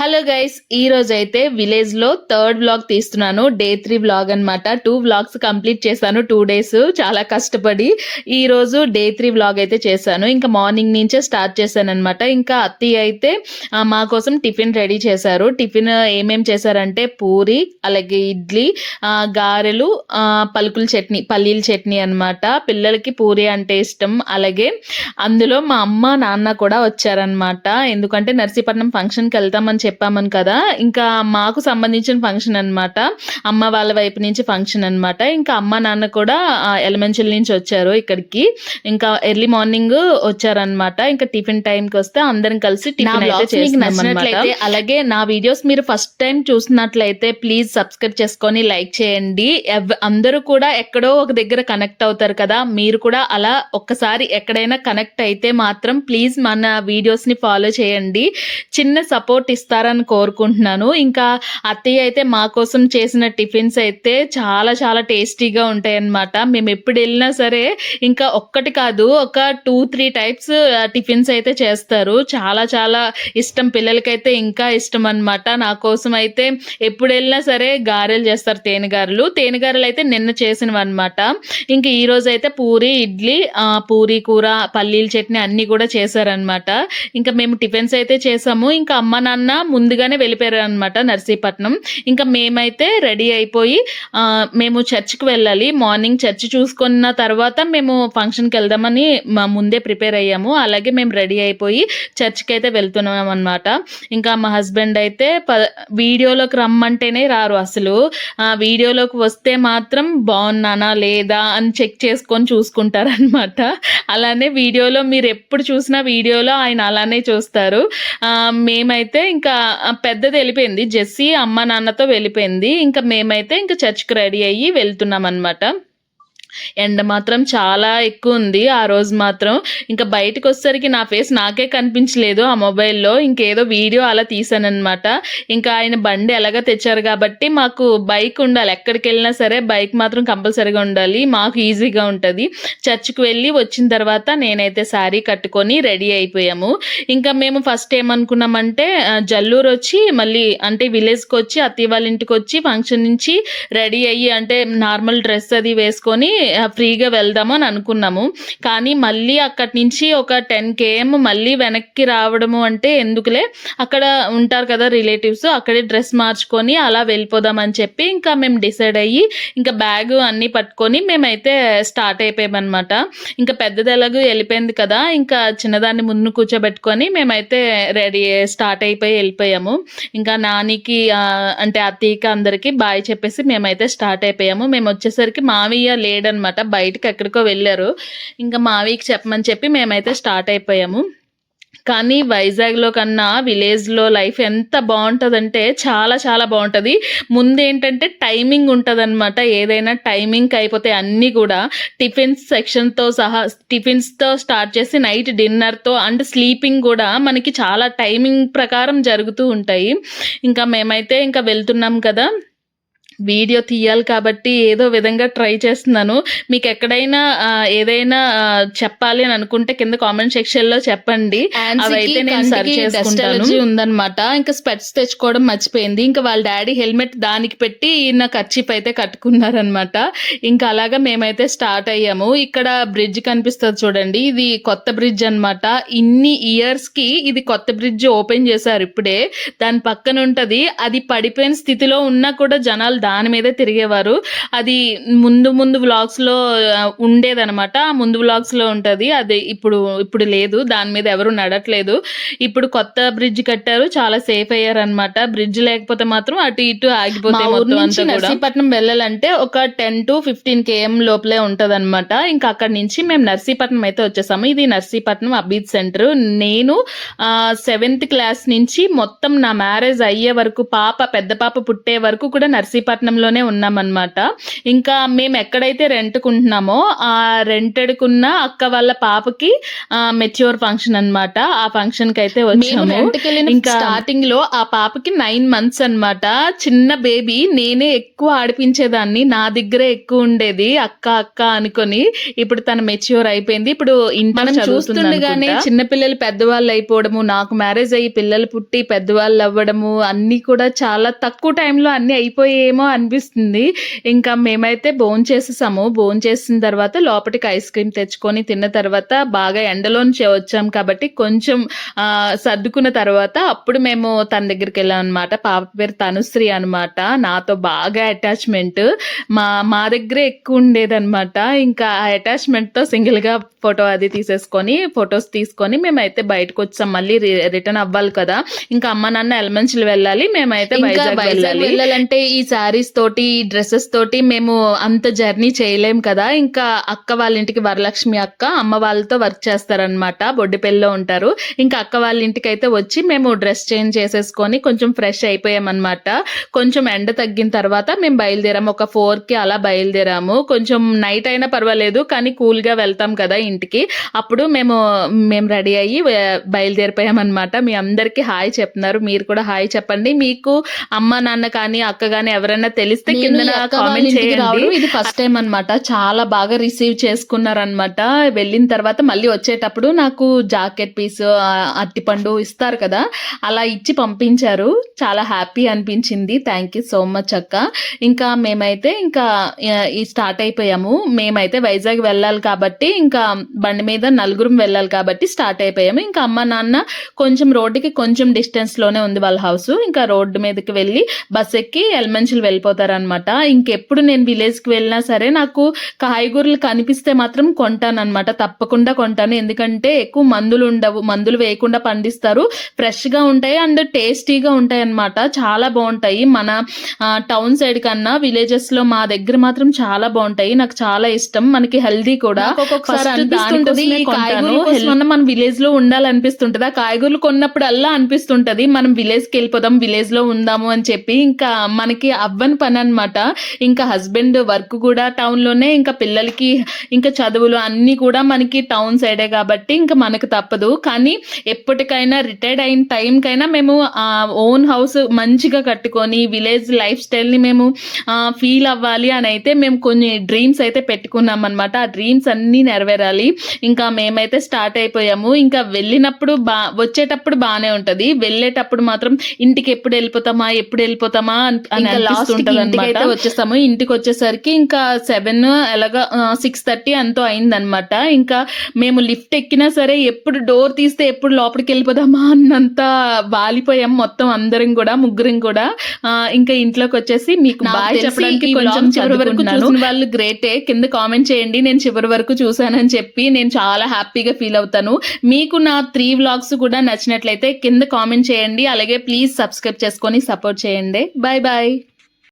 Hello guys ఈ రోజు అయితే విలేజ్లో థర్డ్ వ్లాగ్ తీస్తున్నాను. డే త్రీ బ్లాగ్ అన్నమాట. టూ వ్లాగ్స్ కంప్లీట్ చేశాను టూ డేస్. చాలా కష్టపడి ఈ రోజు డే త్రీ వ్లాగ్ అయితే చేశాను. ఇంకా మార్నింగ్ నుంచే స్టార్ట్ చేశాను అనమాట ఇంకా అత్తయ్య అయితే మా కోసం టిఫిన్ రెడీ చేశారు. టిఫిన్ ఏమేం చేశారంటే పూరి అలాగే ఇడ్లీ గారెలు పలుకుల చట్నీ పల్లీల చట్నీ అనమాట పిల్లలకి పూరి అంటే ఇష్టం. అలాగే అందులో మా అమ్మ నాన్న కూడా వచ్చారనమాట ఎందుకంటే నర్సీపట్నం ఫంక్షన్కి వెళ్తామని చెప్పామని కదా. ఇంకా మాకు సంబంధించిన ఫంక్షన్ అన్నమాట. అమ్మ వాళ్ళ వైపు నుంచి ఫంక్షన్ అన్నమాట. ఇంకా అమ్మ నాన్న కూడా ఎలిమెంచల్ నుంచి వచ్చారు ఇక్కడికి. ఇంకా ఎర్లీ మార్నింగ్ వచ్చారనమాట ఇంకా టిఫిన్ టైంకి వస్తే అందరం కలిసి టిఫిన్ అయితే అలాగే నా వీడియోస్ మీరు ఫస్ట్ టైం చూసినట్లయితే ప్లీజ్ సబ్స్క్రైబ్ చేసుకొని లైక్ చేయండి. అందరూ కూడా ఎక్కడో ఒక దగ్గర కనెక్ట్ అవుతారు కదా. మీరు కూడా అలా ఒక్కసారి ఎక్కడైనా కనెక్ట్ అయితే మాత్రం ప్లీజ్ మన వీడియోస్ని ఫాలో చేయండి. చిన్న సపోర్ట్ చేస్తారని కోరుకుంటున్నాను. ఇంకా అత్తయ్య అయితే మా కోసం చేసిన టిఫిన్స్ అయితే చాలా చాలా టేస్టీగా ఉంటాయి అన్నమాట మేము ఎప్పుడు వెళ్ళినా సరే ఇంకా ఒక్కటి కాదు ఒక టూ త్రీ టైప్స్ టిఫిన్స్ అయితే చేస్తారు. చాలా చాలా ఇష్టం. పిల్లలకైతే ఇంకా ఇష్టం అనమాట నా కోసం అయితే ఎప్పుడు వెళ్ళినా సరే గారెలు చేస్తారు తేనెగారెలు. తేనెగారెలు అయితే నిన్న చేసినవి అనమాట ఇంకా ఈరోజు అయితే పూరి ఇడ్లీ పూరి కూర పల్లీల చట్నీ అన్నీ కూడా చేశారనమాట ఇంకా మేము టిఫిన్స్ అయితే చేసాము. ఇంకా అమ్మ నాన్న ముందుగానే వెళ్ళిపోయారు అనమాట నర్సీపట్నం. ఇంకా మేమైతే రెడీ అయిపోయి మేము చర్చ్కి వెళ్ళాలి. మార్నింగ్ చర్చ్ చూసుకున్న తర్వాత మేము ఫంక్షన్కి వెళ్దామని మా ముందే ప్రిపేర్ అయ్యాము. అలాగే మేము రెడీ అయిపోయి చర్చ్కి అయితే వెళ్తున్నాం అనమాట ఇంకా మా హస్బెండ్ అయితే ప వీడియోలోకి రమ్మంటేనే రారు అసలు. వీడియోలోకి వస్తే మాత్రం బాగున్నానా లేదా అని చెక్ చేసుకొని చూసుకుంటారనమాట అలానే వీడియోలో మీరు ఎప్పుడు చూసినా వీడియోలో ఆయన అలానే చూస్తారు. మేమైతే ఇంకా పెద్దది వెళ్ళిపోయింది. జెస్సీ అమ్మ నాన్నతో వెళ్ళిపోయింది. ఇంకా మేమైతే ఇంకా చర్చ్కి రెడీ అయ్యి వెళ్తున్నాం అనమాట ఎండ మాత్రం చాలా ఎక్కువ ఉంది ఆ రోజు మాత్రం. ఇంకా బయటకు వచ్చేసరికి నా ఫేస్ నాకే కనిపించలేదు ఆ మొబైల్లో. ఇంకేదో వీడియో అలా తీసానమాట ఇంకా ఆయన బండి ఎలాగ తెచ్చారు కాబట్టి మాకు బైక్ ఉండాలి. ఎక్కడికి వెళ్ళినా సరే బైక్ మాత్రం కంపల్సరీగా ఉండాలి. మాకు ఈజీగా ఉంటుంది. చర్చ్కి వెళ్ళి వచ్చిన తర్వాత నేనైతే శారీ కట్టుకొని రెడీ అయిపోయాము. ఇంకా మేము ఫస్ట్ ఏమనుకున్నామంటే జల్లూరు వచ్చి మళ్ళీ అంటే విలేజ్కి వచ్చి అత్తి వాళ్ళ ఇంటికి వచ్చి ఫంక్షన్ నుంచి రెడీ అయ్యి అంటే నార్మల్ డ్రెస్ అది వేసుకొని ఫ్రీగా వెళ్దాము అని అనుకున్నాము. కానీ మళ్ళీ అక్కడి నుంచి ఒక టెన్ కేఎం మళ్ళీ వెనక్కి రావడము అంటే ఎందుకులే? అక్కడ ఉంటారు కదా రిలేటివ్స్ అక్కడే డ్రెస్ మార్చుకొని అలా వెళ్ళిపోదామని చెప్పి ఇంకా మేము డిసైడ్ అయ్యి ఇంకా బ్యాగ్ అన్నీ పట్టుకొని మేమైతే స్టార్ట్ అయిపోయామన్నమాట. ఇంకా పెద్దది ఎలాగో వెళ్ళిపోయింది కదా ఇంకా చిన్నదాన్ని ముందు కూర్చోబెట్టుకొని మేమైతే రెడీ స్టార్ట్ అయిపోయి వెళ్ళిపోయాము. ఇంకా నానికి అంటే అత్తయ్యకి అందరికి బాయ్ చెప్పేసి మేమైతే స్టార్ట్ అయిపోయాము. మేము వచ్చేసరికి మావయ్య లేదనమాట. బయటకు ఎక్కడికో వెళ్ళారు. ఇంకా మావికి చెప్పమని చెప్పి మేమైతే స్టార్ట్ అయిపోయాము. కానీ వైజాగ్లో కన్నా విలేజ్లో లైఫ్ ఎంత బాగుంటుందంటే చాలా చాలా బాగుంటుంది. ముందు ఏంటంటే టైమింగ్ ఉంటుంది అనమాట ఏదైనా టైమింగ్కి అయిపోతే అన్నీ కూడా టిఫిన్స్ సెక్షన్తో సహా టిఫిన్స్తో స్టార్ట్ చేసి నైట్ డిన్నర్తో అండ్ స్లీపింగ్ కూడా మనకి చాలా టైమింగ్ ప్రకారం జరుగుతూ ఉంటాయి. ఇంకా మేమైతే ఇంకా వెళ్తున్నాం కదా. వీడియో తీయాలి కాబట్టి ఏదో విధంగా ట్రై చేస్తున్నాను. మీకు ఎక్కడైనా ఏదైనా చెప్పాలి అని అనుకుంటే కింద కామెంట్ సెక్షన్లో చెప్పండి. అవైతే నేను సర్చ్ చేసుకుంటాను. ఉందన్నమాట. ఇంకా స్పెట్స్ తెచ్చుకోవడం మర్చిపోయింది. ఇంకా వాళ్ళ డాడీ హెల్మెట్ దానికి పెట్టి ఈయన కర్చీప్ అయితే కట్టుకున్నారనమాట ఇంకా అలాగా మేమైతే స్టార్ట్ అయ్యాము. ఇక్కడ బ్రిడ్జ్ కనిపిస్తుంది చూడండి. ఇది కొత్త బ్రిడ్జ్ అన్నమాట. ఇన్ని ఇయర్స్కి ఇది కొత్త బ్రిడ్జ్ ఓపెన్ చేశారు ఇప్పుడే. దాని పక్కన ఉంటది. అది పడిపోయిన స్థితిలో ఉన్నా కూడా జనాలు దాని మీదే తిరిగేవారు. అది ముందు ముందు వ్లాగ్స్లో ఆ, ఉండేదన్నమాట. ఆ ముందు వ్లాగ్స్లో ఉంటది. అది ఇప్పుడు ఇప్పుడు లేదు. దాని మీద ఎవరు నడట్లేదు. ఇప్పుడు కొత్త బ్రిడ్జ్ కట్టారు. చాలా సేఫ్ అయ్యారు అనమాట బ్రిడ్జ్ లేకపోతే మాత్రం అటు ఇటు ఆగిపోతే నర్సీపట్నం వెళ్ళాలంటే ఒక టెన్ టు ఫిఫ్టీన్ కేఎం లోపలే ఉంటది అనమాట ఇంకా అక్కడ నుంచి మేము నర్సీపట్నం అయితే వచ్చేసాము. ఇది నర్సీపట్నం అబీద్ సెంటర్. నేను సెవెంత్ క్లాస్ నుంచి మొత్తం నా మ్యారేజ్ అయ్యే వరకు పాప పెద్ద పాప పుట్టే వరకు కూడా నర్సీపట్నం విశాఖపట్నంలోనే ఉన్నామన్నమాట. ఇంకా మేము ఎక్కడైతే రెంట్కుంటున్నామో ఆ రెంటెడ్కున్న అక్క వాళ్ళ పాపకి మెచ్యూర్ ఫంక్షన్ అన్నమాట. ఆ ఫంక్షన్కి అయితే వచ్చాము ఇంకా స్టార్టింగ్లో ఆ పాపకి నైన్ మంత్స్ అన్నమాట. చిన్న బేబీ నేనే ఎక్కువ ఆడిపించేదాన్ని. నా దగ్గరే ఎక్కువ ఉండేది. అక్క అక్క అనుకొని ఇప్పుడు తన మెచ్యూర్ అయిపోయింది. ఇప్పుడు మనం చూస్తుండగానే చిన్నపిల్లలు పెద్దవాళ్ళు అయిపోవడము నాకు మ్యారేజ్ అయ్యి పిల్లలు పుట్టి పెద్దవాళ్ళు అవ్వడము అన్ని కూడా చాలా తక్కువ టైంలో అన్ని అయిపోయేమో అనిపిస్తుంది. ఇంకా మేమైతే బోన్ చేసేసాము. బోన్ చేసిన తర్వాత లోపలికి ఐస్ క్రీమ్ తెచ్చుకొని తిన్న తర్వాత బాగా ఎండలోంచి వచ్చాం కాబట్టి కొంచెం సర్దుకున్న తర్వాత అప్పుడు మేము తన దగ్గరికి వెళ్ళాం అనమాట పాప పేరు తనుశ్రీ అన్నమాట. నాతో బాగా అటాచ్మెంట్ మా మా దగ్గరే ఎక్కువ ఉండేదన్నమాట ఇంకా ఆ అటాచ్మెంట్తో సింగిల్గా ఫోటో అది తీసేసుకొని ఫొటోస్ తీసుకొని మేమైతే బయటకు వచ్చాం. మళ్ళీ రిటర్న్ అవ్వాలి కదా. ఇంకా అమ్మ నాన్న ఎలమంచులు వెళ్ళాలి. మేమైతే వైజాగ్ వెళ్ళాలి. వెళ్ళాలంటే ఈ శారీస్ తోటి డ్రెస్సెస్ తోటి మేము అంత జర్నీ చేయలేం కదా. ఇంకా అక్క వాళ్ళ ఇంటికి వరలక్ష్మి అక్క అమ్మ వాళ్ళతో వర్క్ చేస్తారనమాట బొడ్డిపల్లిలో ఉంటారు. ఇంకా అక్క వాళ్ళ ఇంటికి అయితే వచ్చి మేము డ్రెస్ చేంజ్ చేసేసుకొని కొంచెం ఫ్రెష్ అయిపోయామన్నమాట. కొంచెం ఎండ తగ్గిన తర్వాత మేము బయలుదేరాము. ఒక ఫోర్కి అలా బయలుదేరాము. కొంచెం నైట్ అయినా పర్వాలేదు కానీ కూల్గా వెళ్తాం కదా ఇంటికి. అప్పుడు మేము మేము రెడీ అయ్యి బయలుదేరిపోయామన్నమాట. మీ అందరికి హాయ్ చెప్తున్నారు. మీరు కూడా హాయ్ చెప్పండి. మీకు అమ్మ నాన్న కానీ అక్క కానీ ఎవరైనా తెలిస్తే నేను కింద కామెంట్ చేయండి. ఇది ఫస్ట్ టైం అన్నమాట. చాలా బాగా రిసీవ్ చేసుకున్నారనమాట వెళ్ళిన తర్వాత మళ్ళీ వచ్చేటప్పుడు నాకు జాకెట్ పీస్ అట్టిపండు ఇస్తారు కదా అలా ఇచ్చి పంపించారు. చాలా హ్యాపీ అనిపించింది. థ్యాంక్ యూ సో మచ్ అక్క. ఇంకా మేమైతే ఇంకా స్టార్ట్ అయిపోయాము. మేమైతే వైజాగ్ వెళ్ళాలి కాబట్టి ఇంకా బండి మీద నలుగురం వెళ్ళాలి కాబట్టి స్టార్ట్ అయిపోయాము. ఇంకా అమ్మ నాన్న కొంచెం రోడ్డుకి కొంచెం డిస్టెన్స్లోనే ఉంది వాళ్ళ హౌస్ ఇంకా రోడ్డు మీదకి వెళ్ళి బస్ ఎక్కి ఎల్మంచులు వెళ్ళిపోతారనమాట ఇంకెప్పుడు నేను విలేజ్కి వెళ్ళినా సరే నాకు కాయగూరలు కనిపిస్తే మాత్రం కొంటాను అనమాట తప్పకుండా కొంటాను. ఎందుకంటే ఎక్కువ మందులు ఉండవు. మందులు వేయకుండా పండిస్తారు. ఫ్రెష్గా ఉంటాయి అండ్ టేస్టీగా ఉంటాయి అన్నమాట చాలా బాగుంటాయి. మన టౌన్ సైడ్ కన్నా విలేజెస్లో మా దగ్గర మాత్రం చాలా బాగుంటాయి. నాకు చాలా ఇష్టం. మనకి హెల్దీ కూడా. మనం విలేజ్లో ఉండాలనిపిస్తుంటది. ఆ కాయగూరలు కొన్నప్పుడల్లా అనిపిస్తుంటది. మనం విలేజ్కి వెళ్ళిపోదాం విలేజ్లో ఉందాము అని చెప్పి. ఇంకా మనకి అవ్వని పని అన్నమాట ఇంకా హస్బెండ్ వర్క్ కూడా టౌన్లోనే ఇంకా పిల్లలకి ఇంకా చదువులు అన్ని కూడా మనకి టౌన్ సైడే కాబట్టి ఇంకా మనకు తప్పదు. కానీ ఎప్పటికైనా రిటైర్డ్ అయిన టైం కైనా మేము ఓన్ హౌస్ మంచిగా కట్టుకొని విలేజ్ లైఫ్ స్టైల్ని మేము ఫీల్ అవ్వాలి అని అయితే మేము కొన్ని డ్రీమ్స్ అయితే పెట్టుకున్నాం అనమాట ఆ డ్రీమ్స్ అన్ని నెరవేరాలి. ఇంకా మేమైతే స్టార్ట్ అయిపోయాము. ఇంకా వెళ్ళినప్పుడు బా వచ్చేటప్పుడు బాగానే ఉంటది. వెళ్ళేటప్పుడు మాత్రం ఇంటికి ఎప్పుడు వెళ్ళిపోతామా ఎప్పుడు వెళ్ళిపోతామా అని అని అనమాట వచ్చేసాము ఇంటికి వచ్చేసరికి ఇంకా సెవెన్ ఎలాగా సిక్స్ థర్టీ ఎంతో అయిందనమాట ఇంకా మేము లిఫ్ట్ ఎక్కినా సరే ఎప్పుడు డోర్ తీస్తే ఎప్పుడు లోపలికి వెళ్ళిపోదామా అన్నంత వాలిపోయాం మొత్తం అందరం కూడా ముగ్గురం కూడా. ఇంకా ఇంట్లోకి వచ్చేసి మీకు తెలిసి చెప్పడానికి కొంచెం చివరి వరకు. చూసిన వాళ్ళు గ్రేటే. కింద కామెంట్ చేయండి. నేను చివరి వరకు చూసానని చెప్పి నేను చాలా హ్యాపీగా ఫీల్ అవుతాను. మీకు నా త్రీ వ్లాగ్స్ కూడా నచ్చినట్లయితే కింద కామెంట్ చేయండి. అలాగే ప్లీజ్ సబ్స్క్రైబ్ చేసుకొని సపోర్ట్ చేయండి. Bye bye.